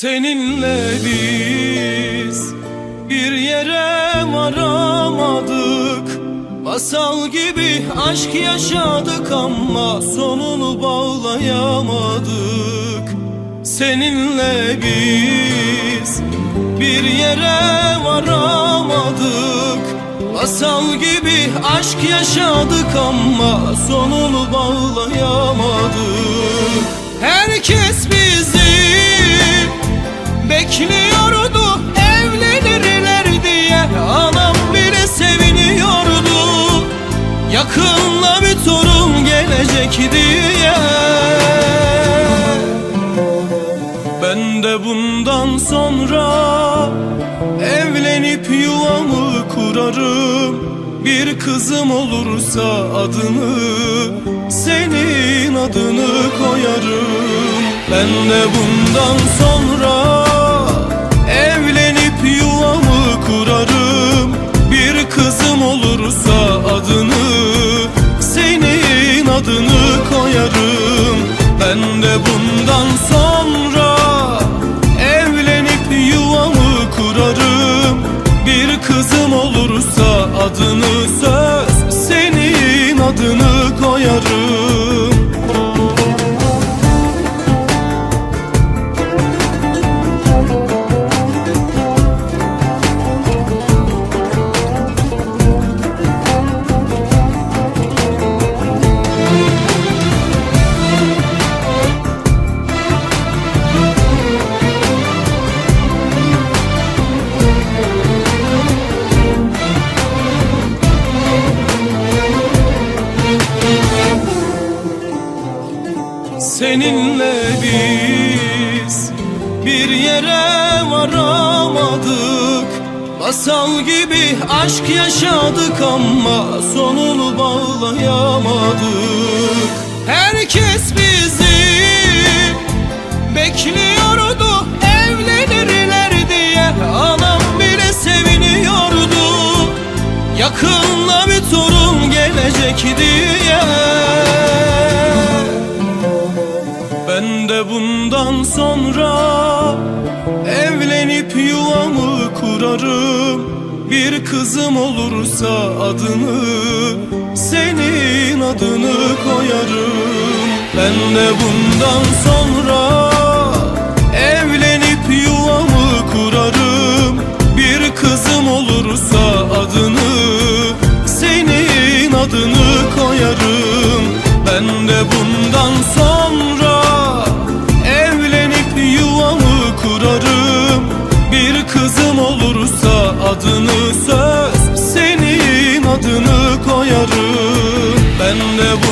Seninle biz bir yere varamadık. Masal gibi aşk yaşadık ama sonunu bağlayamadık. Seninle biz bir yere varamadık. Masal gibi aşk yaşadık ama sonunu bağlayamadık. Herkes bizi gelecek diye. Ben de bundan sonra Evlenip yuvamı kurarım. Bir kızım olursa adını Senin adını koyarım. Ben de bundan sonra adını koyarım. Ben de bundan sonra Evlenip yuvamı kurarım. Bir kızım olursa adını söz Senin adını koyarım Seninle biz bir yere varamadık. Masal gibi aşk yaşadık ama sonunu bağlayamadık. Herkes bizi bekliyordu evlenirler diye. Anam bile seviniyordu. Yakında bir torun gelecek diye de bundan sonra evlenip yuvamı kurarım. Bir kızım olursa adını senin adını koyarım. Ben de bundan sonra evlenip yuvamı kurarım. Bir kızım olursa adını senin adını koyarım. Ben de bundan sonra kurarım. Bir kızım olursa adını söz Senin adını koyarım. Ben de bundan